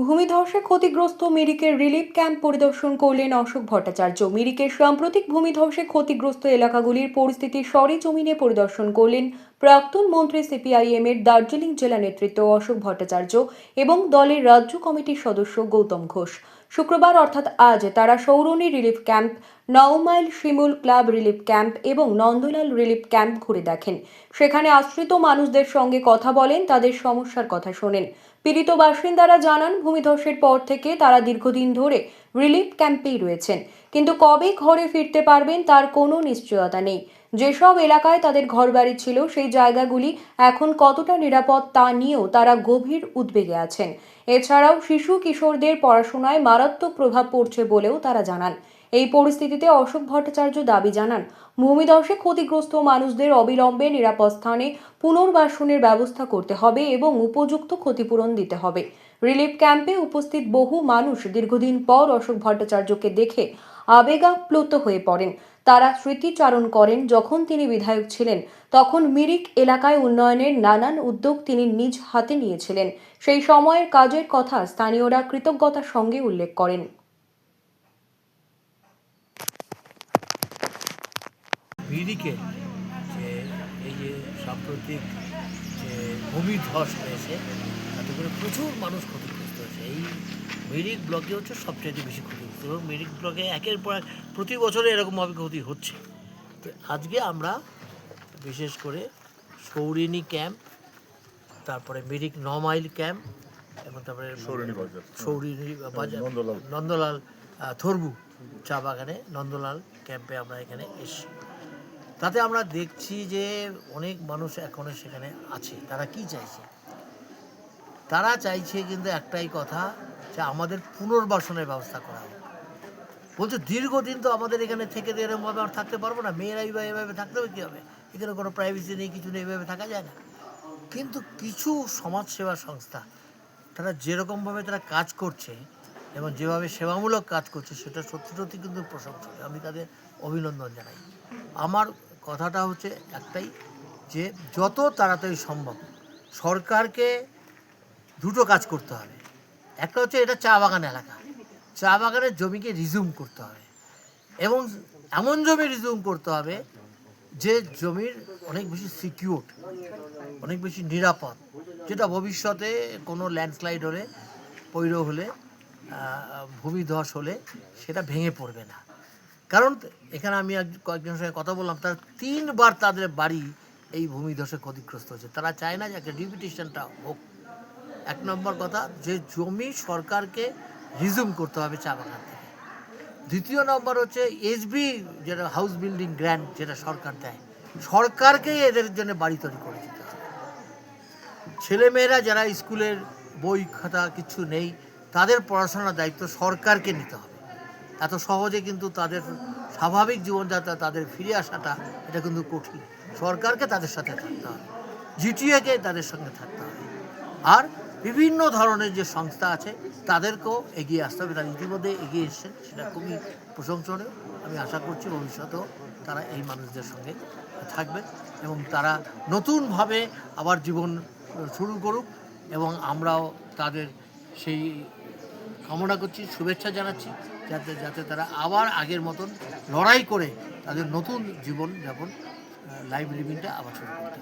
ভূমিধসে ক্ষতিগ্রস্ত মিরিকের relief camp পরিদর্শন করলেন অশোক ভট্টাচার্য। মিরিকের সাম্প্রতিক ভূমিধসে ক্ষতিগ্রস্ত এলাকাগুলির পরিস্থিতি সরেজমিনে পরিদর্শন করলেন প্রাক্তন মন্ত্রী সিপিআইএম এর দার্জিলিং জেলা নেতৃত্ব অশোক ভট্টাচার্য এবং দলের রাজ্য কমিটির সদস্য গৌতম ঘোষ। শুক্রবার অর্থাৎ আজ তারা সৌরণী relief camp, নওমাইল Shimul club relief camp এবং নন্দলাল রিলিফ ক্যাম্প ঘুরে দেখেন। সেখানে আশ্রিত মানুষদের সঙ্গে কথা বলেন, তাদের সমস্যার কথা শোনেন। পীড়িত বাসিন্দারা জানান, ভূমিধসের পর থেকে তারা দীর্ঘদিন ধরে রিলিফ ক্যাম্পেই রয়েছেন। কিন্তু কবে ঘরে ফিরতে পারবেন তার কোনো নিশ্চয়তা নেই। যেসব এলাকায় তাদের ঘরবাড়ি ছিল, সেই জায়গাগুলি এখন কতটা নিরাপদ তা নিয়েও তারা গভীর উদ্বেগে আছেন। এছাড়াও শিশু কিশোরদের পড়াশোনায় মারাত্মক প্রভাব পড়ছে বলেও তারা জানান। এই পরিস্থিতিতে অশোক ভট্টাচার্য দাবি জানান, ভূমিধসে ক্ষতিগ্রস্ত মানুষদের অবিলম্বে নিরাপদ স্থানে পুনর্বাসনের ব্যবস্থা করতে হবে এবং উপযুক্ত ক্ষতিপূরণ দিতে হবে। রিলিফ ক্যাম্পে উপস্থিত বহু মানুষ দীর্ঘদিন পর অশোক ভট্টাচার্যকে দেখে আবেগাপ্লুত হয়ে পড়েন। তারা স্মৃতিচারণ করেন, যখন তিনি বিধায়ক ছিলেন, তখন মিরিক এলাকায় উন্নয়নের নানান উদ্যোগ তিনি নিজ হাতে নিয়েছিলেন। সেই সময়ের কাজের কথা স্থানীয়রা কৃতজ্ঞতার সঙ্গে উল্লেখ করেন। মিরিকে যে এই যে সাম্প্রতিক যে ভূমিধস হয়েছে তাতে করে প্রচুর মানুষ ক্ষতিগ্রস্ত হয়েছে এই মিরিক ব্লকে হচ্ছে সবচেয়ে বেশি ক্ষতিগ্রস্ত এবং মিরিক ব্লকে একের পর এক প্রতি বছরে এরকমভাবে ক্ষতি হচ্ছে তো আজকে আমরা বিশেষ করে সৌরিনী ক্যাম্প তারপরে মিরিক ন মাইল ক্যাম্প এবং তারপরে সৌরিনী বাজার। সৌরিনী বাজার নন্দলাল। নন্দলাল থরবু চা বাগানে নন্দলাল ক্যাম্পে আমরা এখানে এসেছি তাতে আমরা দেখছি যে অনেক মানুষ এখনও সেখানে আছে। তারা কি চাইছে? তারা চাইছে কিন্তু একটাই কথা, যে আমাদের পুনর্বাসনের ব্যবস্থা করা হোক। বলছে, দীর্ঘদিন তো আমাদের এখানে থেকে দিয়ে এরকমভাবে আর থাকতে পারব না। মেয়েরাই বা এভাবে থাকতে হবে কী হবে? এখানে কোনো প্রাইভেসি নেই, কিছু নেই এভাবে থাকা যায় না। কিন্তু কিছু সমাজসেবা সংস্থা, তারা যেরকমভাবে তারা কাজ করছে এবং যেভাবে সেবামূলক কাজ করছে, সেটা সত্যি সত্যি কিন্তু প্রশংসনীয়। আমি তাদের অভিনন্দন জানাই। আমার কথাটা হচ্ছে একটাই যে যত তাড়াতাড়ি সম্ভব সরকারকে দুটো কাজ করতে হবে। একটা হচ্ছে এটা চা বাগান এলাকা। চা বাগানের জমিকে রিজিউম করতে হবে এবং এমন জমি রিজিউম করতে হবে যে জমির অনেক বেশি সিকিউর অনেক বেশি নিরাপদ, যেটা ভবিষ্যতে কোনো ল্যান্ডস্লাইড হলে, পৈর হলে ভূমিধস হলে সেটা ভেঙে পড়বে না। কারণ এখানে আমি কয়েকজনের সঙ্গে কথা বললাম, তার তিনবার তাদের বাড়ি এই ভূমিধসে ক্ষতিগ্রস্ত হয়েছে। তারা চায় না যে একটা ডিপিটেশনটা হোক। এক নম্বর কথা, যে জমি সরকারকে রিজিউম করতে হবে চা বাগান থেকে। দ্বিতীয় নম্বর হচ্ছে এসবি যেটা হাউস বিল্ডিং গ্র্যান্ড যেটা সরকার দেয়, সরকারকেই এদের জন্য বাড়ি তৈরি করে দিতে হবে। ছেলেমেয়েরা যারা স্কুলের বই খাতা কিছু নেই, তাদের পড়াশোনার দায়িত্ব সরকারকে নিতে হবে। এত সহজে কিন্তু তাদের স্বাভাবিক জীবনযাত্রা, তাদের ফিরে আসাটা, এটা কিন্তু কঠিন। সরকারকে তাদের সাথে থাকতে হবে। জিটিএকে তাদের সঙ্গে থাকতে হবে। আর বিভিন্ন ধরনের যে সংস্থা আছে, তাদেরকেও এগিয়ে আসতে হবে। তারা ইতিমধ্যে এগিয়ে এসছেন, সেটা খুবই প্রশংসনীয়। আমি আশা করছি ভবিষ্যতেও তারা এই মানুষদের সঙ্গে থাকবে এবং তারা নতুনভাবে আবার জীবন শুরু করুক এবং আমরাও তাদের সেই কামনা করছি, শুভেচ্ছা জানাচ্ছি। যাতে যাতে তারা আবার আগের মতন লড়াই করে তাদের নতুন জীবন যাপন লাইফ লিভিংটা আবার শুরু করতে